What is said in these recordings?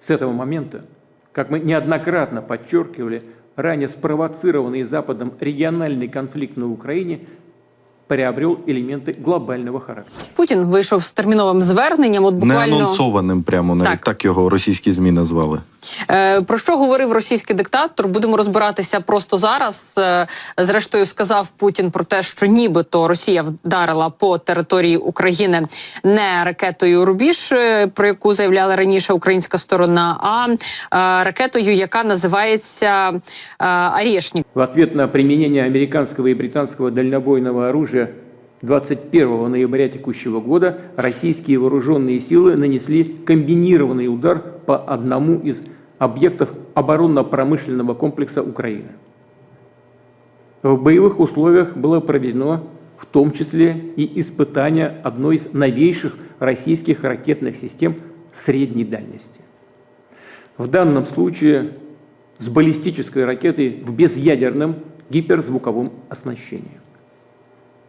С этого момента, как мы неоднократно подчеркивали, ранее спровоцированный Западом региональный конфликт на Украине приобрел элементы глобального характера. Путін вийшов з терміновим зверненням. От Не буквально анонсованим, прямо навіть Так. так. його російські змі назвали. Е, Про що говорив російський диктатор? Будемо розбиратися просто зараз. Е, Зрештою, сказав Путін про те, що нібито Росія вдарила по території України не ракетою Рубіж, е, про яку заявляла раніше українська сторона, а е, ракетою, яка називається е, Арєшнік. В ответ на применение американского и британского дальнобойного оружия 21 ноября текущего года российские вооруженные силы нанесли комбинированный удар по одному из объектов оборонно-промышленного комплекса Украины. В боевых условиях было проведено в том числе и испытание одной из новейших российских ракетных систем средней дальности. В данном случае с баллистической ракетой в безъядерном гиперзвуковом оснащении.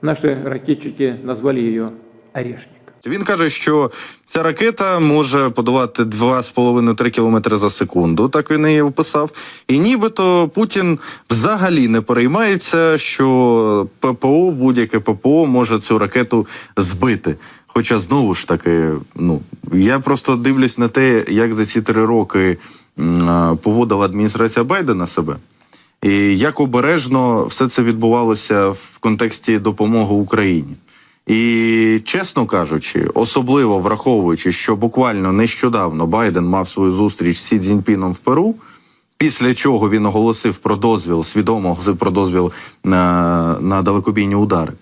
Наши ракетчики назвали ее «Орешник». Він каже, що ця ракета може подолати 2,5-3 км за секунду. Так він її описав. І нібито Путін взагалі не переймається, що ППО, будь-яке ППО може цю ракету збити. Хоча знову ж таки, ну я просто дивлюсь на те, як за ці три роки поводила адміністрація Байдена себе. І як обережно все це відбувалося в контексті допомоги Україні. І чесно кажучи, особливо враховуючи, що буквально нещодавно Байден мав свою зустріч з Сі Цзіньпіном в Перу, після чого він оголосив про дозвіл, свідомо оголосив про дозвіл на, на далекобійні удари.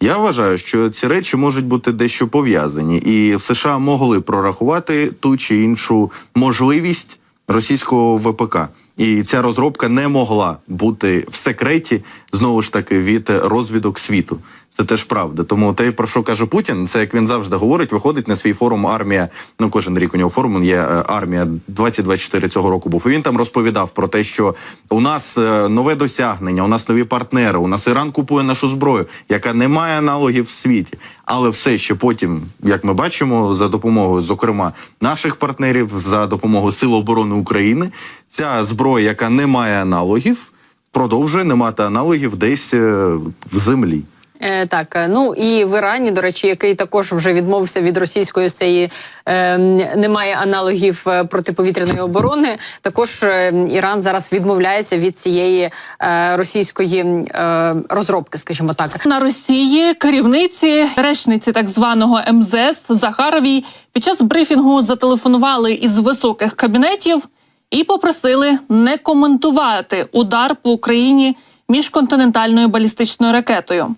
Я вважаю, що ці речі можуть бути дещо пов'язані, і в США могли прорахувати ту чи іншу можливість російського ВПК. І ця розробка не могла бути в секреті знову ж таки від розвідок світу. Це теж правда. Тому те, про що каже Путін, це як він завжди говорить, виходить на свій форум армія. Ну кожен рік у нього форум є е, армія 2024 цього року. Був і він там розповідав про те, що у нас е, нове досягнення, у нас нові партнери. У нас Іран купує нашу зброю, яка не має аналогів в світі. Але все ще потім, як ми бачимо, за допомогою, зокрема, наших партнерів, за допомогою Сил оборони України, ця зброя, яка не має аналогів, продовжує не мати аналогів десь е, в землі. Е, так, е, ну і в Ірані, до речі, який також вже відмовився від російської цієї е, немає аналогів е, протиповітряної оборони. Також е, Іран зараз відмовляється від цієї е, російської е, розробки, скажімо так. на Росії керівниці речниці так званого МЗС Захаровій під час брифінгу зателефонували із високих кабінетів і попросили не коментувати удар по Україні міжконтинентальною балістичною ракетою.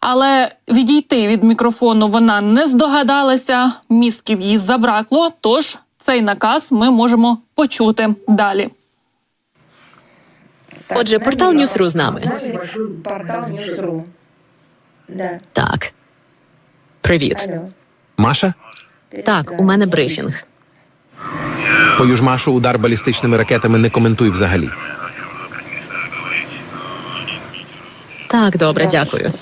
Але відійти від мікрофону вона не здогадалася, мізків їй забракло. Тож цей наказ ми можемо почути далі. Отже, портал Ньюсру з нами. Портал Ньюсру. Так. Привіт. Маша, Так, у мене брифінг. по Южмашу удар балістичними ракетами не коментуй взагалі. Так, добре, дякую.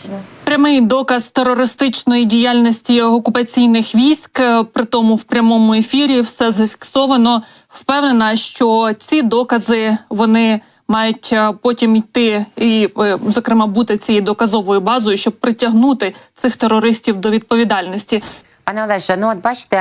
Прямий доказ терористичної діяльності окупаційних військ, е, при тому в прямому ефірі все зафіксовано. Впевнена, що ці докази вони мають е, потім йти і, е, зокрема, бути цією доказовою базою, щоб притягнути цих терористів до відповідальності. Пане Олеже, ну от бачите,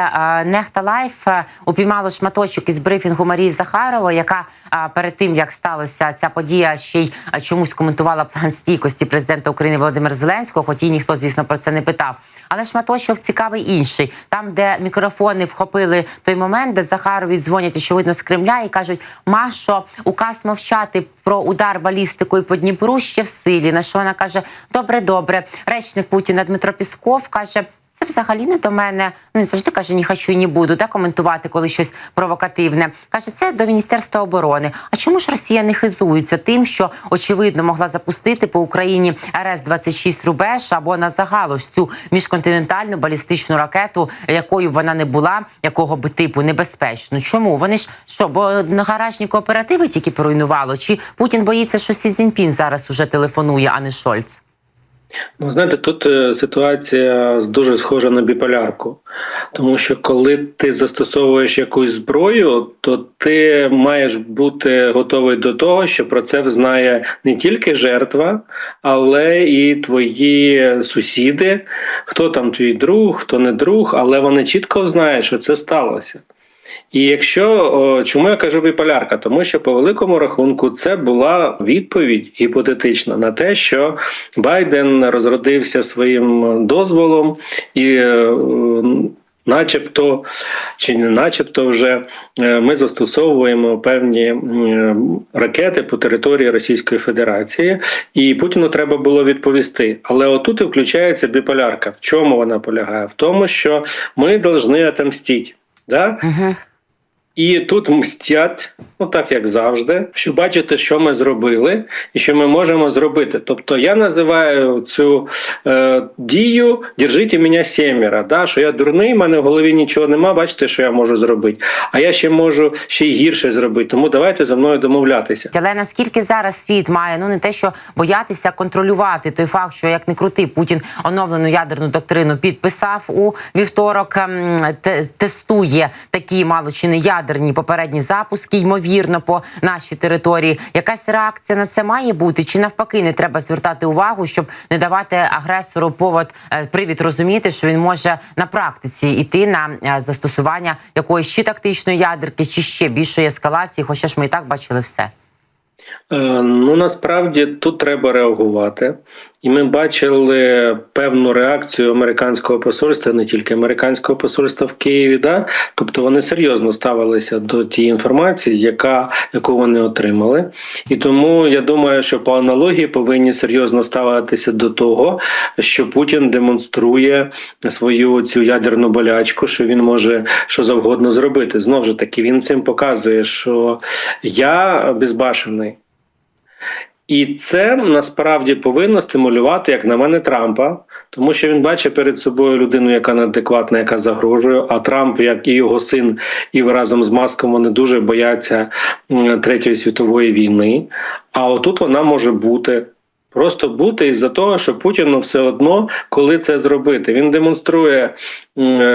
Нехта Лайф упіймало шматочок із брифінгу Марії Захарової, яка перед тим як сталося ця подія, ще й чомусь коментувала план стійкості президента України Володимира Зеленського, хоч її ніхто, звісно, про це не питав. Але шматочок цікавий інший. Там, де мікрофони вхопили той момент, де Захарові дзвонять, очевидно, з Кремля і кажуть: Машо, указ мовчати про удар балістикою по Дніпру ще в силі. На що вона каже: Добре, добре. Речник Путіна Дмитро Пісков каже. Це взагалі не до мене. Ну, не завжди каже, ні хочу, ні буду да, коментувати, коли щось провокативне. Каже, це до Міністерства оборони. А чому ж Росія не хизується тим, що очевидно могла запустити по Україні РС 26 рубеж або на загал цю міжконтинентальну балістичну ракету, якою б вона не була, якого би типу небезпечну? Чому вони ж що, бо на гаражні кооперативи тільки поруйнувало? Чи Путін боїться, що Сі Цзіньпін зараз уже телефонує, а не Шольц? Ну, знаєте, тут е, ситуація дуже схожа на біполярку. Тому що коли ти застосовуєш якусь зброю, то ти маєш бути готовий до того, що про це знає не тільки жертва, але і твої сусіди, хто там твій друг, хто не друг, але вони чітко знають, що це сталося. І якщо чому я кажу біполярка? Тому що по великому рахунку це була відповідь гіпотетична на те, що Байден розродився своїм дозволом і. е, Начебто чи не начебто, вже е, ми застосовуємо певні ракети по території Російської Федерації, і Путіну треба було відповісти. Але отут і включається біполярка. В чому вона полягає? В тому, що ми повинні отомстити. Да? Угу. І тут мстять, ну так як завжди, що бачите, що ми зробили і що ми можемо зробити. Тобто я називаю цю е, дію «держите мене сімеро», да? що я дурний, в мене в голові нічого нема, бачите, що я можу зробити. А я ще можу ще й гірше зробити. Тому давайте за мною домовлятися. Але наскільки зараз світ має ну не те, що боятися контролювати той факт, що як не крути, Путін оновлену ядерну доктрину підписав у вівторок, ем, тестує такі мало чи не ядерні попередні запуски, ймовірно, по нашій території. Якась реакція на це має бути, чи навпаки не треба звертати увагу, щоб не давати агресору повод е, привід розуміти, що він може на практиці йти на е, застосування якоїсь чи тактичної ядерки, чи ще більшої ескалації, хоча ж ми і так бачили все. Е, Ну насправді тут треба реагувати, і ми бачили певну реакцію американського посольства, не тільки американського посольства в Києві. Да? Тобто вони серйозно ставилися до тієї інформації, яка яку вони отримали. І тому я думаю, що по аналогії повинні серйозно ставитися до того, що Путін демонструє свою цю ядерну болячку, що він може що завгодно зробити. Знову ж таки, він цим показує, що я безбашений. І це насправді повинно стимулювати, як на мене, Трампа, тому що він бачить перед собою людину, яка неадекватна, яка загрожує. А Трамп, як і його син, і разом з Маском вони дуже бояться третьої світової війни. А отут вона може бути. Просто бути із-за того, що Путіну все одно, коли це зробити, він демонструє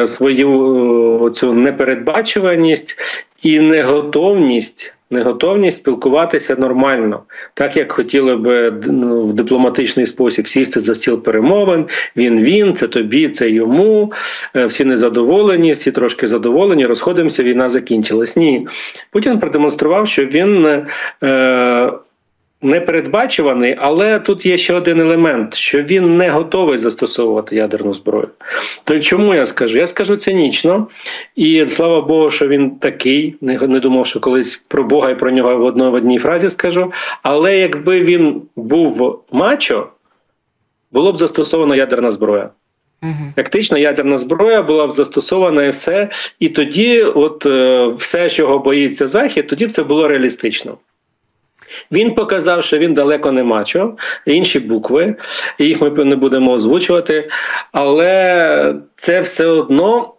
свою е, цю непередбачуваність і неготовність. Неготовність спілкуватися нормально, так як хотіли би ну, в дипломатичний спосіб сісти за стіл перемовин. Він він, це тобі, це йому. е, Всі незадоволені, всі трошки задоволені. Розходимося, війна закінчилась. Ні, Путін продемонстрував, що він е, непередбачуваний, але тут є ще один елемент, що він не готовий застосовувати ядерну зброю. То чому я скажу? Я скажу цинічно, і слава Богу, що він такий. Не, не думав, що колись про Бога і про нього в одній, в одній фразі скажу. Але якби він був мачо, було б застосована ядерна зброя. Тактична ядерна зброя була б застосована і все. І тоді, от е, все, чого боїться Захід, тоді б це було реалістично. Він показав, що він далеко не мачо, інші букви, їх ми не будемо озвучувати, але це все одно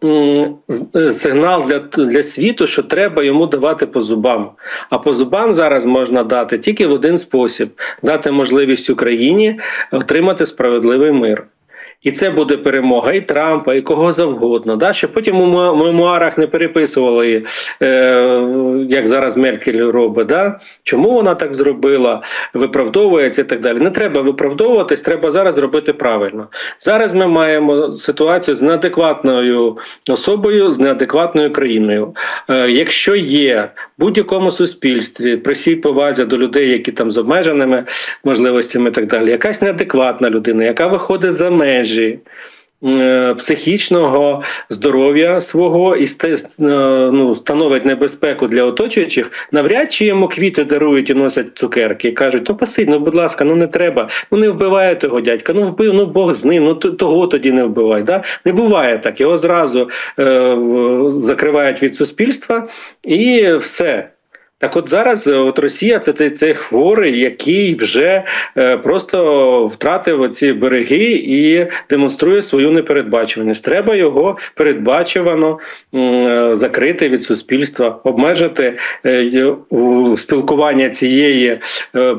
е, сигнал для, для світу, що треба йому давати по зубам. А по зубам зараз можна дати тільки в один спосіб: дати можливість Україні отримати справедливий мир. І це буде перемога і Трампа, і кого завгодно. Да? Щоб потім у мемуарах не переписували, е, як зараз Меркель робить. Да? Чому вона так зробила, виправдовується і так далі. Не треба виправдовуватись, треба зараз робити правильно. Зараз ми маємо ситуацію з неадекватною особою, з неадекватною країною. Е, якщо є в будь-якому суспільстві при всій повазі до людей, які там з обмеженими можливостями і так далі, якась неадекватна людина, яка виходить за межі. Е, Психічного здоров'я свого і е, ну, становить небезпеку для оточуючих, навряд чи йому квіти дарують і носять цукерки і кажуть: ну посидь, ну будь ласка, ну не треба, ну не вбиває того дядька, ну вбив, ну Бог з ним, ну того тоді не вбивай. Да? Не буває так. Його зразу е, закривають від суспільства і все. Так, от зараз е, от Росія це цей, цей хворий, який вже е, просто втратив оці береги і демонструє свою непередбачуваність. Треба його передбачувано е, закрити від суспільства, обмежити е, у спілкування цієї, е,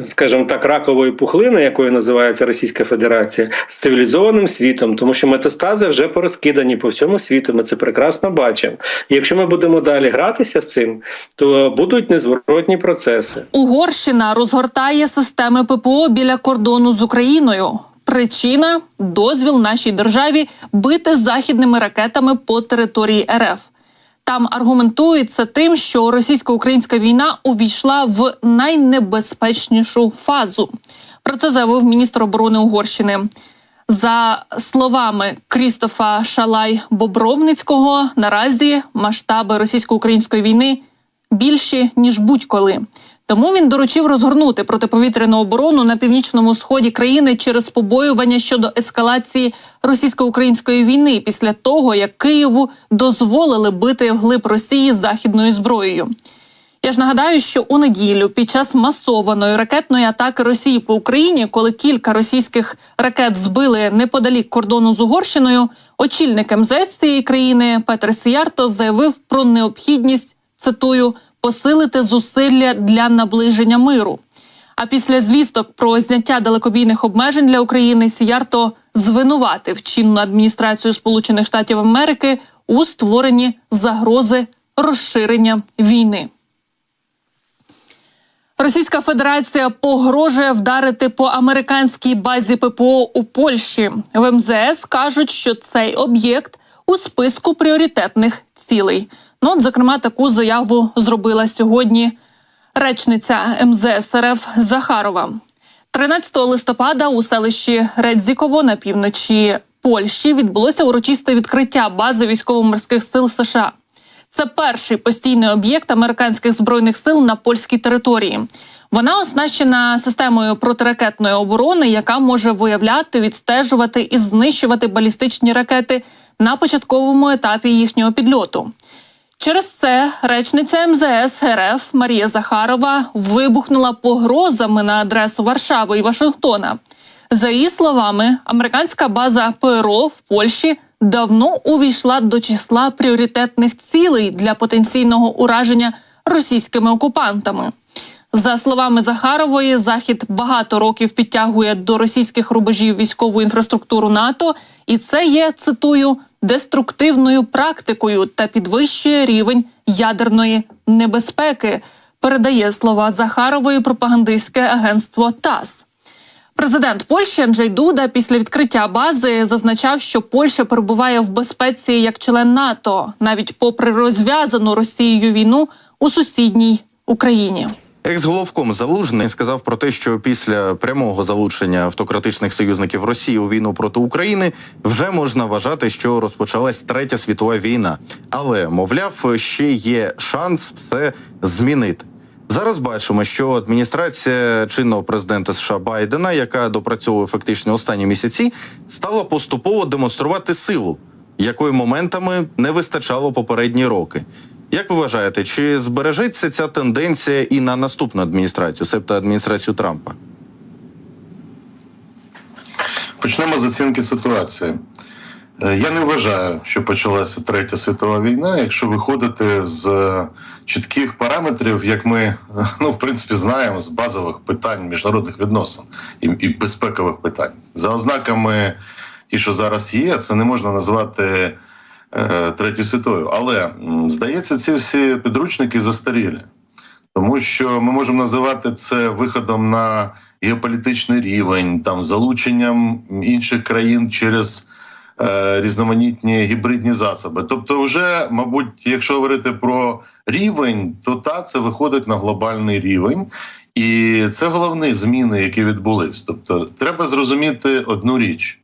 скажімо так, ракової пухлини, якою називається Російська Федерація, з цивілізованим світом, тому що метастази вже порозкидані по всьому світу. Ми це прекрасно бачимо. І якщо ми будемо далі гратися з цим, то будуть незворотні процеси. Угорщина розгортає системи ППО біля кордону з Україною. Причина дозвіл нашій державі бити західними ракетами по території РФ. Там аргументується тим, що російсько-українська війна увійшла в найнебезпечнішу фазу. Про це заявив міністр оборони Угорщини. За словами Крістофа Шалай Бобровницького, наразі масштаби російсько-української війни більші ніж будь-коли. Тому він доручив розгорнути протиповітряну оборону на північному сході країни через побоювання щодо ескалації російсько-української війни після того, як Києву дозволили бити вглиб Росії західною зброєю. Я ж нагадаю, що у неділю під час масованої ракетної атаки Росії по Україні, коли кілька російських ракет збили неподалік кордону з Угорщиною, очільник МЗС цієї країни Петр Сіярто заявив про необхідність цитую посилити зусилля для наближення миру. А після звісток про зняття далекобійних обмежень для України Сіярто звинуватив чинну адміністрацію Сполучених Штатів Америки у створенні загрози розширення війни. Російська Федерація погрожує вдарити по американській базі ППО у Польщі. В МЗС кажуть, що цей об'єкт у списку пріоритетних цілей. Ну, от, зокрема, таку заяву зробила сьогодні речниця МЗС РФ Захарова. 13 листопада у селищі Редзіково на півночі Польщі відбулося урочисте відкриття бази військово-морських сил США. Це перший постійний об'єкт американських збройних сил на польській території. Вона оснащена системою протиракетної оборони, яка може виявляти, відстежувати і знищувати балістичні ракети на початковому етапі їхнього підльоту. Через це речниця МЗС РФ Марія Захарова вибухнула погрозами на адресу Варшави і Вашингтона. За її словами, американська база ПРО в Польщі давно увійшла до числа пріоритетних цілей для потенційного ураження російськими окупантами. За словами Захарової, Захід багато років підтягує до російських рубежів військову інфраструктуру НАТО, і це є цитую деструктивною практикою та підвищує рівень ядерної небезпеки. Передає слова Захарової пропагандистське агентство ТАСС. Президент Польщі Анджей Дуда після відкриття бази зазначав, що Польща перебуває в безпеці як член НАТО, навіть попри розв'язану Росією війну у сусідній Україні. Екс-головком Залужний сказав про те, що після прямого залучення автократичних союзників Росії у війну проти України вже можна вважати, що розпочалась третя світова війна. Але мовляв, ще є шанс все змінити. Зараз бачимо, що адміністрація чинного президента США Байдена, яка допрацьовує фактично останні місяці, стала поступово демонструвати силу, якої моментами не вистачало попередні роки. Як ви вважаєте, чи збережеться ця тенденція і на наступну адміністрацію, себто адміністрацію Трампа? Почнемо з оцінки ситуації. Е, Я не вважаю, що почалася третя світова війна, якщо виходити з е, чітких параметрів, як ми е, ну в принципі знаємо з базових питань міжнародних відносин і, і безпекових питань. За ознаками ті, що зараз є, це не можна назвати третьою світовою. Але здається, ці всі підручники застарілі, тому що ми можемо називати це виходом на геополітичний рівень, там залученням інших країн через е, різноманітні гібридні засоби. Тобто, вже, мабуть, якщо говорити про рівень, то та це виходить на глобальний рівень. І це головні зміни, які відбулись. Тобто, треба зрозуміти одну річ.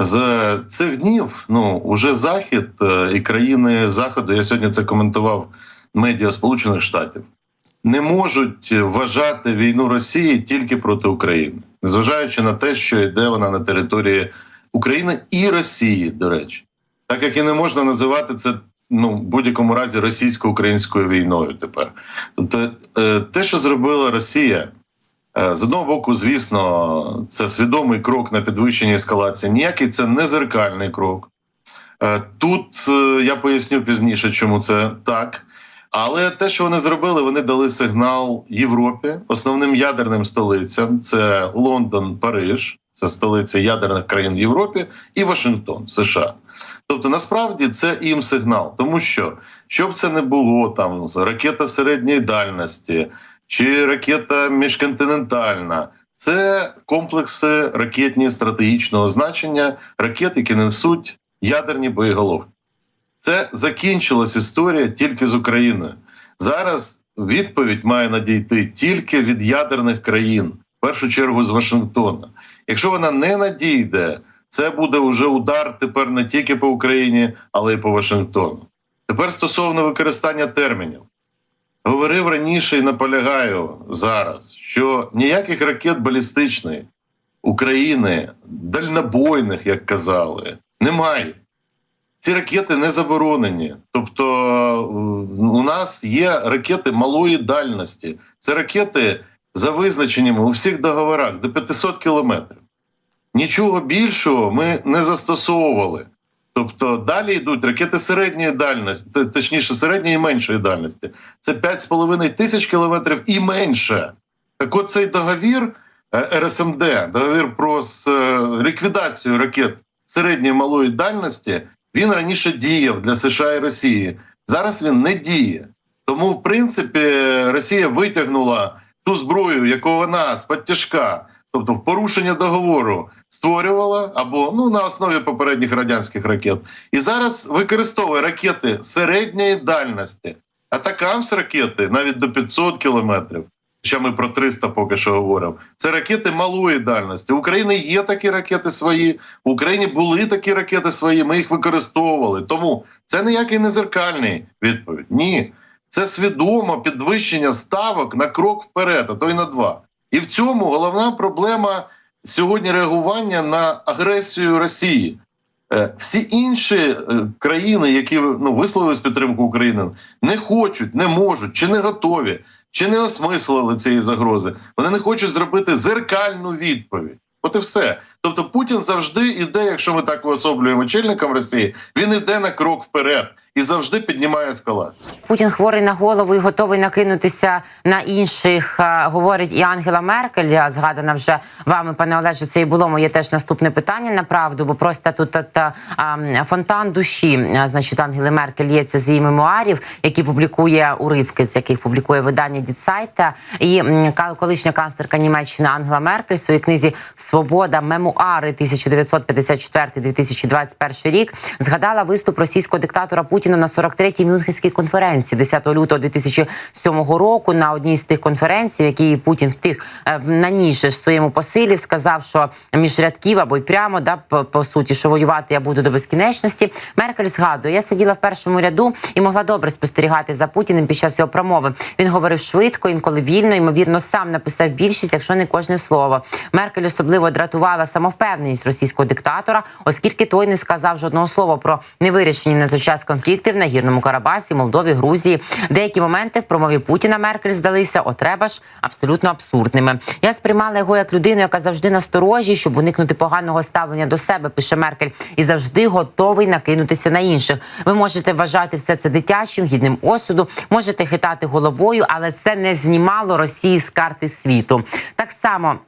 З цих днів ну уже захід е, і країни заходу. Я сьогодні це коментував медіа Сполучених Штатів. Не можуть вважати війну Росії тільки проти України, незважаючи на те, що йде вона на території України і Росії, до речі, так як і не можна називати це ну, в будь-якому разі російсько-українською війною тепер. Тобто, е, те, що зробила Росія, з одного боку, звісно, це свідомий крок на підвищення ескалації. Ніякий це не зеркальний крок. Е, Тут е, я поясню пізніше, чому це так. Але те, що вони зробили, вони дали сигнал Європі, основним ядерним столицям: це Лондон, Париж, це столиця ядерних країн в Європі, і Вашингтон, США. Тобто, насправді це їм сигнал, тому що щоб це не було там ракета середньої дальності чи ракета міжконтинентальна, це комплекси ракетні стратегічного значення, ракет, які несуть ядерні боєголовки. Це закінчилась історія тільки з Україною. Зараз відповідь має надійти тільки від ядерних країн, в першу чергу з Вашингтона. Якщо вона не надійде, це буде вже удар тепер не тільки по Україні, але й по Вашингтону. Тепер стосовно використання термінів. Говорив раніше і наполягаю зараз, що ніяких ракет балістичних України, дальнобойних, як казали, немає. Ці ракети не заборонені. Тобто е, у нас є ракети малої дальності. Це ракети за визначеннями у всіх договорах до 500 кілометрів. Нічого більшого ми не застосовували. Тобто далі йдуть ракети середньої дальності, точніше, середньої і меншої дальності. Це 5,5 тисяч кілометрів і менше. Так от цей договір е, РСМД, договір про е, ліквідацію ракет середньої малої дальності, він раніше діяв для США і Росії. Зараз він не діє. Тому, в принципі, Росія витягнула ту зброю, яку вона з тяжка, тобто в порушення договору, створювала або ну на основі попередніх радянських ракет, і зараз використовує ракети середньої дальності, атакамс ракети навіть до 500 кілометрів. Хоча ми про 300 поки що говоримо. Це ракети малої дальності. У України є такі ракети свої. В Україні були такі ракети свої. Ми їх використовували. Тому це ніякий не зеркальний відповідь. Ні, це свідомо підвищення ставок на крок вперед, а то й на два. І в цьому головна проблема сьогодні реагування на агресію Росії. Е, Всі інші е, країни, які ну висловили підтримку України, не хочуть, не можуть чи не готові, чи не осмислили цієї загрози. Вони не хочуть зробити зеркальну відповідь. От і все. Тобто Путін завжди іде, якщо ми так уособлюємо очільником Росії, він іде на крок вперед і завжди піднімає ескалацію. Путін хворий на голову і готовий накинутися на інших. Говорить і Ангела Меркель. Згадана вже вами, пане Олеже. Це і було моє теж наступне питання на правду, бо просто тут от, фонтан душі. Значить, Ангели Меркель є це з її мемуарів, які публікує уривки, з яких публікує видання Діцайта. І колишня канцлерка Німеччини Ангела Меркель в своїй книзі Свобода мемуари 1954-2021 рік згадала виступ російського диктатора Путіна на 43-й Мюнхенській конференції 10 лютого 2007 року. На одній з тих конференцій, в якій Путін е, на ніж в своєму посилі, сказав, що між рядків або й прямо да по, суті, що воювати я буду до безкінечності. Меркель згадує, я сиділа в першому ряду і могла добре спостерігати за Путіним під час його промови. Він говорив швидко, інколи вільно, ймовірно, сам написав більшість, якщо не кожне слово. Меркель особливо дратувала самовпевненість російського диктатора, оскільки той не сказав жодного слова про невирішені на той час конфлікти в Нагірному Карабасі, Молдові, Грузії. Деякі моменти в промові Путіна Меркель здалися о треба ж абсолютно абсурдними. Я сприймала його як людину, яка завжди насторожі, щоб уникнути поганого ставлення до себе, пише Меркель, і завжди готовий накинутися на інших. Ви можете вважати все це дитячим, гідним осуду, можете хитати головою, але це не знімало Росії з карти світу. Так само.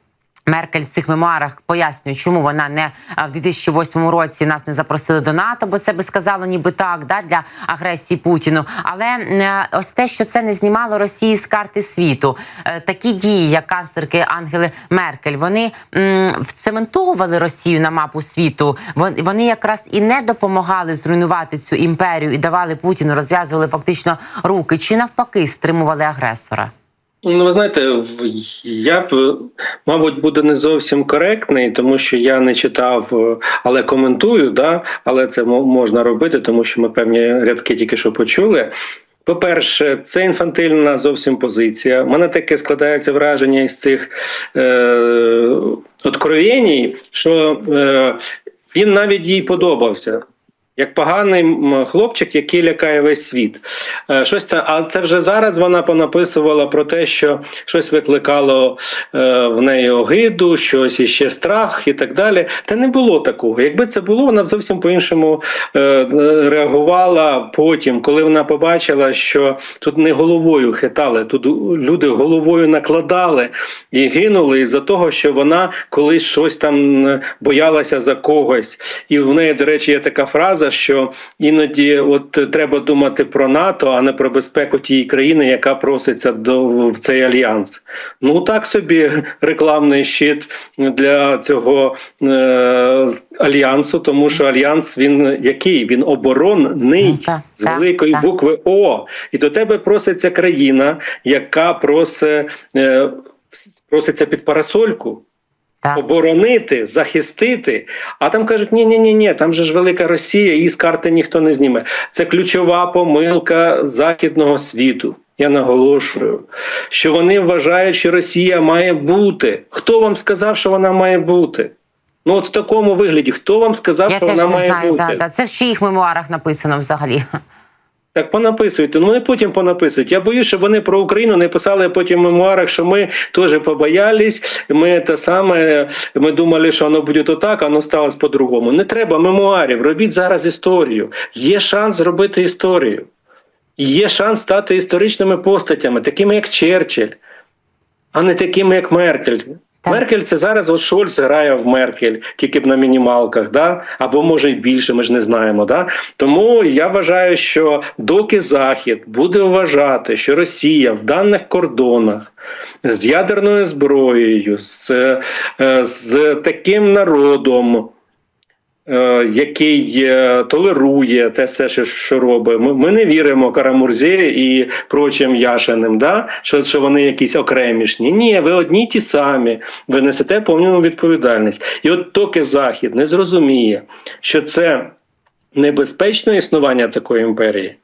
Меркель в цих мемуарах пояснює, чому вона не в 2008 році нас не запросили до НАТО, бо це би сказало, ніби так, да для агресії Путіну. Але е, ось те, що це не знімало Росії з карти світу, Е, такі дії, як канцлерки Ангели Меркель, вони м, вцементовували Росію на мапу світу. Вони якраз і не допомагали зруйнувати цю імперію і давали Путіну, розв'язували фактично руки, чи навпаки стримували агресора. Ну, ви знаєте, я б, мабуть, буде не зовсім коректний, тому що я не читав, е, але коментую, да? але це можна робити, тому що ми певні рядки тільки що почули. По-перше, це інфантильна зовсім позиція. У мене таке складається враження із цих е, откровеній, що е, він навіть їй подобався. Як поганий хлопчик, який лякає весь світ. Е, Щось та, а це вже зараз вона понаписувала про те, що щось викликало е, в неї огиду, щось іще страх і так далі. Та не було такого. Якби це було, вона б зовсім по-іншому е, реагувала потім, коли вона побачила, що тут не головою хитали, тут люди головою накладали і гинули із-за того, що вона колись щось там боялася за когось. І в неї, до речі, є така фраза, що іноді от треба думати про НАТО, а не про безпеку тієї країни, яка проситься до в цей альянс. Ну так собі рекламний щит для цього е, альянсу, тому що альянс він який? Він оборонний Ну, так, з великої так. букви О. І до тебе проситься країна, яка просить, е, проситься під парасольку Так. оборонити, захистити. А там кажуть: ні, ні, ні, ні, там же ж велика Росія, її з карти ніхто не зніме. Це ключова помилка західного світу. Я наголошую, що вони вважають, що Росія має бути. Хто вам сказав, що вона має бути? Ну, от в такому вигляді, хто вам сказав, Я що теж вона має знаю. бути? Да, да. Це в чиїх мемуарах написано взагалі. Так понаписуйте. Ну і потім понаписують. Я боюсь, щоб вони про Україну не писали потім в мемуарах, що ми теж побоялись. Ми те саме, ми думали, що воно буде отак, а воно сталося по-другому. Не треба мемуарів. Робіть зараз історію. Є шанс зробити історію. Є шанс стати історичними постатями, такими як Черчилль, а не такими, як Меркель. Так. Меркель це зараз от Шольц грає в Меркель, тільки б на мінімалках, да? або може й більше, ми ж не знаємо. Да? Тому я вважаю, що доки Захід буде вважати, що Росія в даних кордонах з ядерною зброєю, з, е, з таким народом. Е, Який е, толерує те все, що, робить. Ми, ми не віримо Карамурзі і прочим Яшиним, да? що, що вони якісь окремішні. Ні, ви одні ті самі, ви несете повну відповідальність. І от доки Захід не зрозуміє, що це небезпечне існування такої імперії.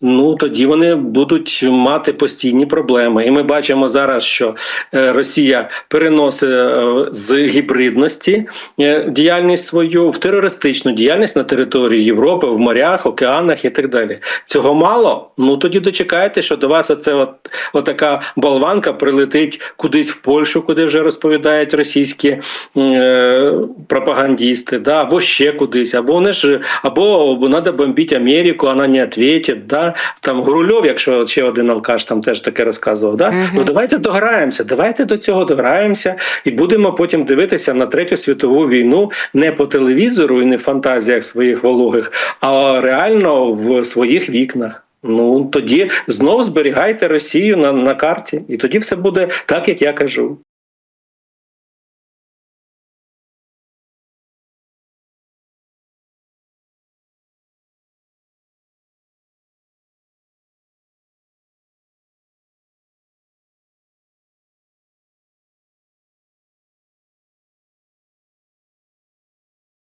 Ну тоді вони будуть мати постійні проблеми, і ми бачимо зараз, що е, Росія переносить е, з гібридності е, діяльність свою в терористичну діяльність на території Європи, в морях, океанах і так далі. Цього мало. Ну тоді дочекайте, що до вас оце от, отака болванка прилетить кудись в Польщу, куди вже розповідають російські е, пропагандісти, да, або ще кудись, або вони ж або треба бомбити Америку, вона не відповідає, да. Там Гурульов, якщо ще один алкаш там теж таке розказував, да. Мгм. Ну давайте дограємося, давайте до цього дограємося і будемо потім дивитися на третю світову війну не по телевізору і не в фантазіях своїх вологих, а реально в своїх вікнах. Ну тоді знов зберігайте Росію на, на карті, і тоді все буде так, як я кажу.